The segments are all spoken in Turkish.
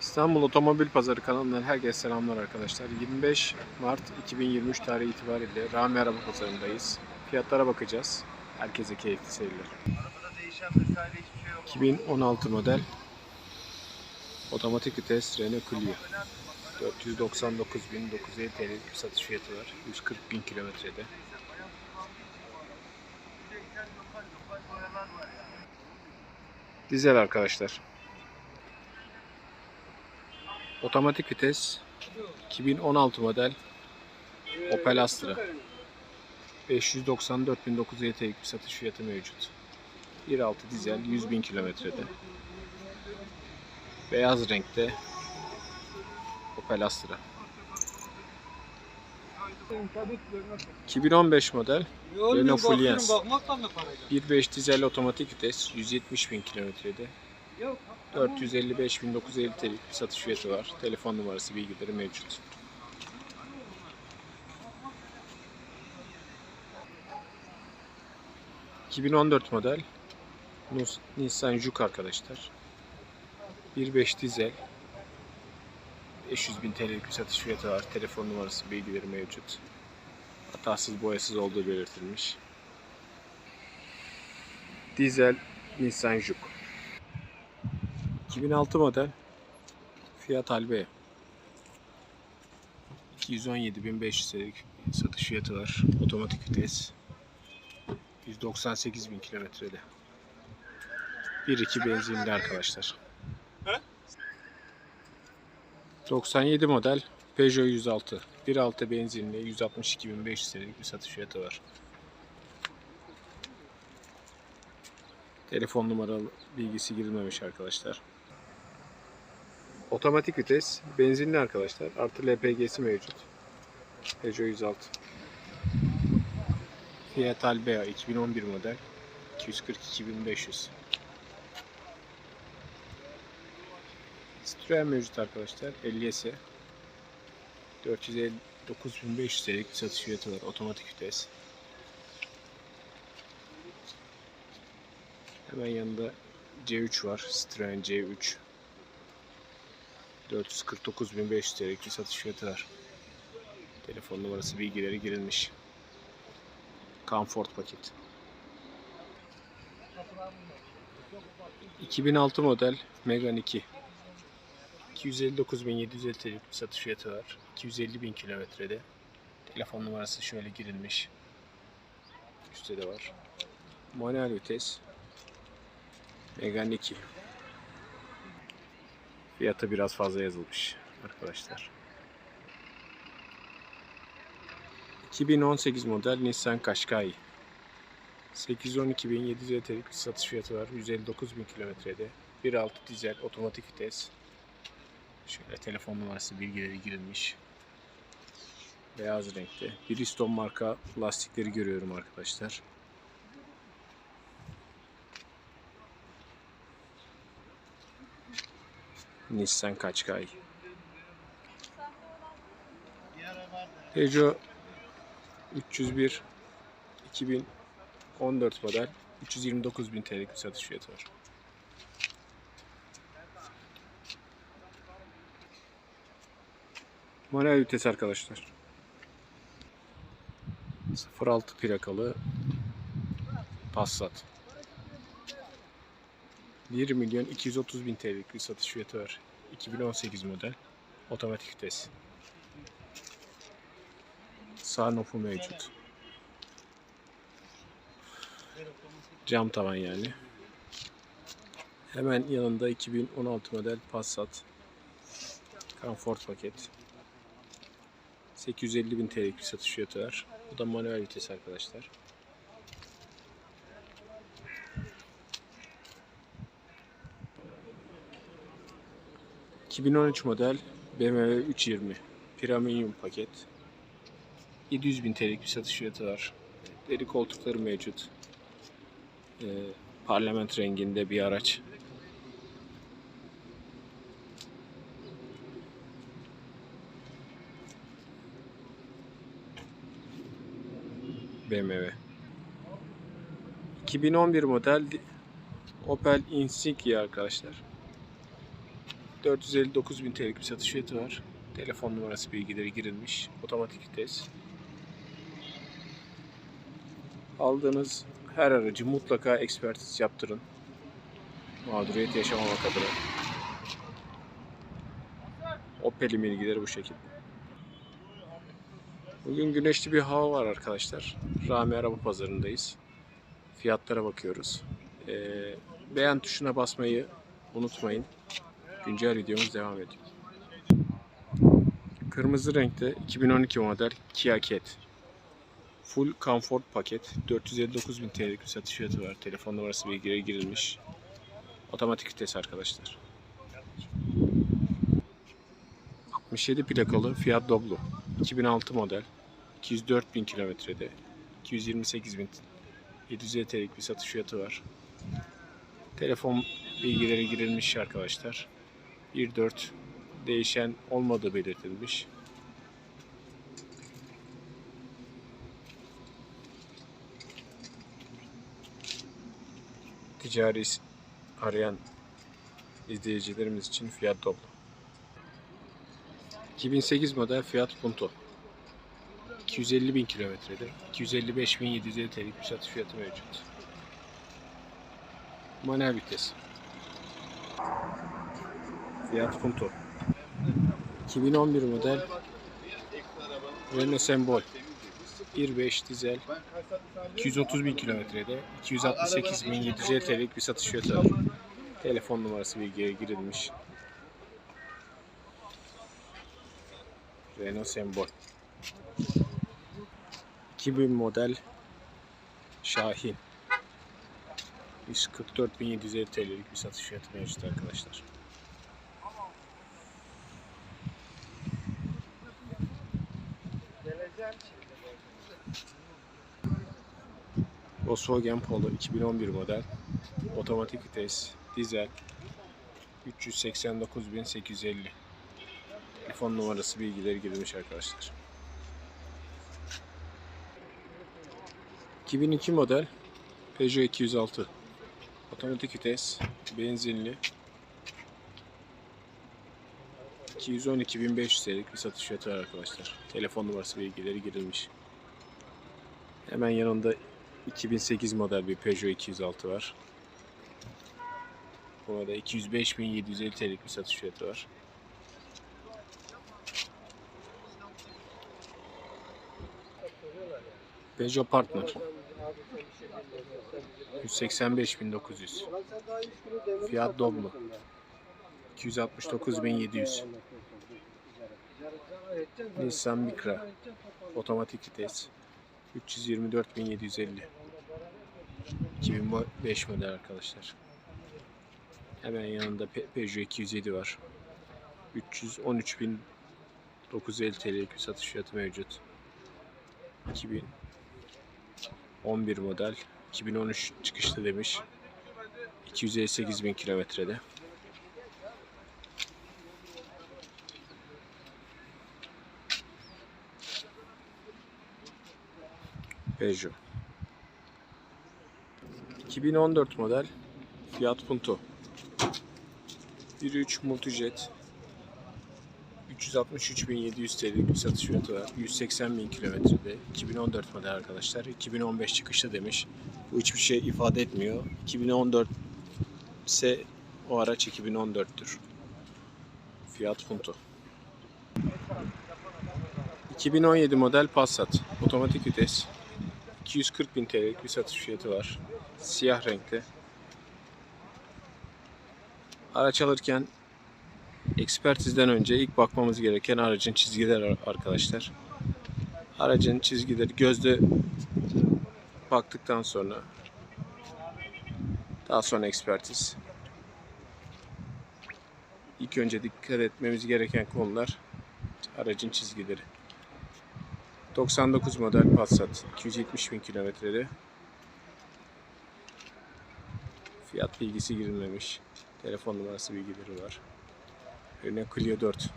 İstanbul Otomobil Pazarı kanalından herkese selamlar arkadaşlar. 25 Mart 2023 tarihi itibariyle Rami Araba Pazarı'ndayız. Fiyatlara bakacağız. Herkese keyifli seyirler. Arabada değişen vesaire hiçbir şey yok. 2016 model otomatik vites Renault Clio. 499.950 TL bir satış fiyatı var. 140.000 kilometrede. Dizel arkadaşlar. Otomatik vites 2016 model Opel Astra. 594.950 TL'lik bir satış fiyatı mevcut. 1.6 dizel 100.000 kilometrede. Beyaz renkte Opel Astra. 2015 model Renault Fluence. 1.5 dizel otomatik vites 170.000 kilometrede. 455.950 TL'lik bir satış fiyatı var. Telefon numarası bilgileri mevcut. ...2014 model... Nissan Juke arkadaşlar. 1.5 dizel... ...500.000 TL'lik bir satış fiyatı var. Telefon numarası bilgileri mevcut. Hatasız boyasız olduğu belirtilmiş. Dizel Nissan Juke. 2006 model Fiat Albea 217.500 TL'lik satış fiyatı var. Otomatik vites. 198.000 kilometrede. 1.2 benzinli arkadaşlar. 97 model Peugeot 106. 1.6 benzinli 162.500 TL'lik bir satış fiyatı var. Telefon numaralı bilgisi girilmemiş arkadaşlar. Otomatik vites, benzinli arkadaşlar. Artı LPG'si mevcut. Peugeot 106. Fiat Albea 2011 model. 242.500. Citroen mevcut arkadaşlar. 50'si. 459.500 TL'lik satış fiyatı var. Otomatik vites. Hemen yanında C3 var. Citroen C3. 449.500 TL'lik satış fiyatı var. Telefon numarası bilgileri girilmiş. Comfort paket. 2006 model Megane 2. 259.750 TL'lik satış fiyatı var. 250.000 kilometrede. Telefon numarası şöyle girilmiş. Üstte de var. Manuel vites. Megane 2. Fiyatı biraz fazla yazılmış arkadaşlar. 2018 model Nissan Qashqai. 812.750 TL'lik bir satış fiyatı var. 159.000 kilometrede. 1.6 dizel otomatik vites. Şöyle telefon numarası bilgileri girilmiş. Beyaz renkte. Bridgestone marka lastikleri görüyorum arkadaşlar. Nissan Qashqai. Peugeot 301 2014 model 329.000 TL'lik bir satış fiyatı var. Manuel vites arkadaşlar. 06 plakalı Passat. 1 milyon 230 bin TL'lik bir satış fiyatı var. 2018 model. Otomatik vites. Sunroof'u mevcut. Cam tavan yani. Hemen yanında 2016 model Passat. Comfort paket. 850 bin TL'lik bir satış fiyatı var. Bu da manuel vites arkadaşlar. ...2013 model BMW 320 Premium paket 700 bin TL'lik bir satış fiyatı var. Deri koltukları mevcut. Ee, parlament renginde bir araç. BMW. 2011 model Opel Insignia arkadaşlar. 459 bin TL'lik bir satış fiyatı var. Telefon numarası bilgileri girilmiş. Otomatik vites. Aldığınız her aracı mutlaka ekspertiz yaptırın. Mağduriyet yaşamamak adına. Opel'in bilgileri bu şekilde. Bugün güneşli bir hava var arkadaşlar. Rami Araba Pazarı'ndayız. Fiyatlara bakıyoruz. Ee, beğen tuşuna basmayı unutmayın. Güncel videomuz devam ediyor. Kırmızı renkte 2012 model Kia Cat. Full Comfort paket. 459 bin TL'lik bir satış fiyatı var. Telefon numarası bilgileri girilmiş. Otomatik vites arkadaşlar. 67 plakalı Fiat Doblo. 2006 model. 204 bin kilometrede. 228 bin 750 TL'lik bir satış fiyatı var. Telefon bilgileri girilmiş arkadaşlar. 1.4 değişen olmadığı belirtilmiş. Ticari arayan izleyicilerimiz için Fiat Doblo. 2008 model Fiat Punto. 250 bin kilometrede 255 bin 750 TL'lik bir satış fiyatı mevcut. Manuel vites. Fiat Punto. 2011 model Renault Sembol 1.5 dizel 230 bin kilometrede 268 bin 750 TL'lik bir satış fiyatı var. Telefon numarası bilgiye girilmiş. Renault Sembol 2000 model Şahin 144.750 TL'lik bir satış fiyatı mevcut arkadaşlar. Volkswagen Polo 2011 model otomatik vites dizel 389.850 telefon numarası bilgileri girilmiş arkadaşlar. 2002 model Peugeot 206 otomatik vites benzinli 212.500 TL'lik bir satış fiyatı arkadaşlar. Telefon numarası bilgileri girilmiş. Hemen yanında 2008 model bir Peugeot 206 var. Buna da 205.750 TL'lik bir satış fiyatı var. Peugeot Partner. 185.900 Fiat Doblo. 269.700 Nissan Micra. Otomatik vites. 324.750 2005 model arkadaşlar. Hemen yanında Pe- Peugeot 207 var. 313.950 TL'lik satış fiyatı mevcut. 2011 model 2013 çıkışlı demiş. 258 bin kilometrede. Peugeot. 2014 model Fiat Punto. 1.3 Multijet 363.700 TL'lik bir satış fiyatı var. 180.000 kilometrede. 2014 model arkadaşlar. 2015 çıkışlı demiş. Bu hiçbir şey ifade etmiyor. 2014 ise o araç 2014'tür. Fiat Punto. 2017 model Passat. Otomatik vites. 240.000 TL'lik bir satış fiyatı var. Siyah renkte. Araç alırken ekspertizden önce ilk bakmamız gereken aracın çizgileri ar- arkadaşlar. Aracın çizgileri gözde baktıktan sonra daha sonra ekspertiz. İlk önce dikkat etmemiz gereken konular aracın çizgileri. 99 model Passat 270 bin kilometrede. Fiyat bilgisi girilmemiş. Telefon numarası bilgileri var. Örneğin Clio 4.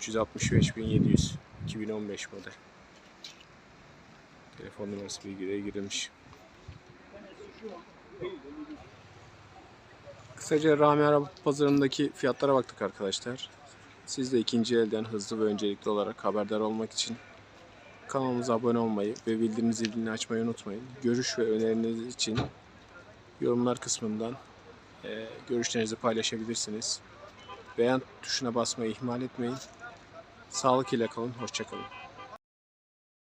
365.700 2015 model. Telefon numarası bilgileri girilmiş. Kısaca Rami Araba pazarındaki fiyatlara baktık arkadaşlar. Siz de ikinci elden hızlı ve öncelikli olarak haberdar olmak için kanalımıza abone olmayı ve bildirim zilini açmayı unutmayın. Görüş ve öneriniz için yorumlar kısmından e, görüşlerinizi paylaşabilirsiniz. Beğen tuşuna basmayı ihmal etmeyin. Sağlık ile kalın, hoşçakalın.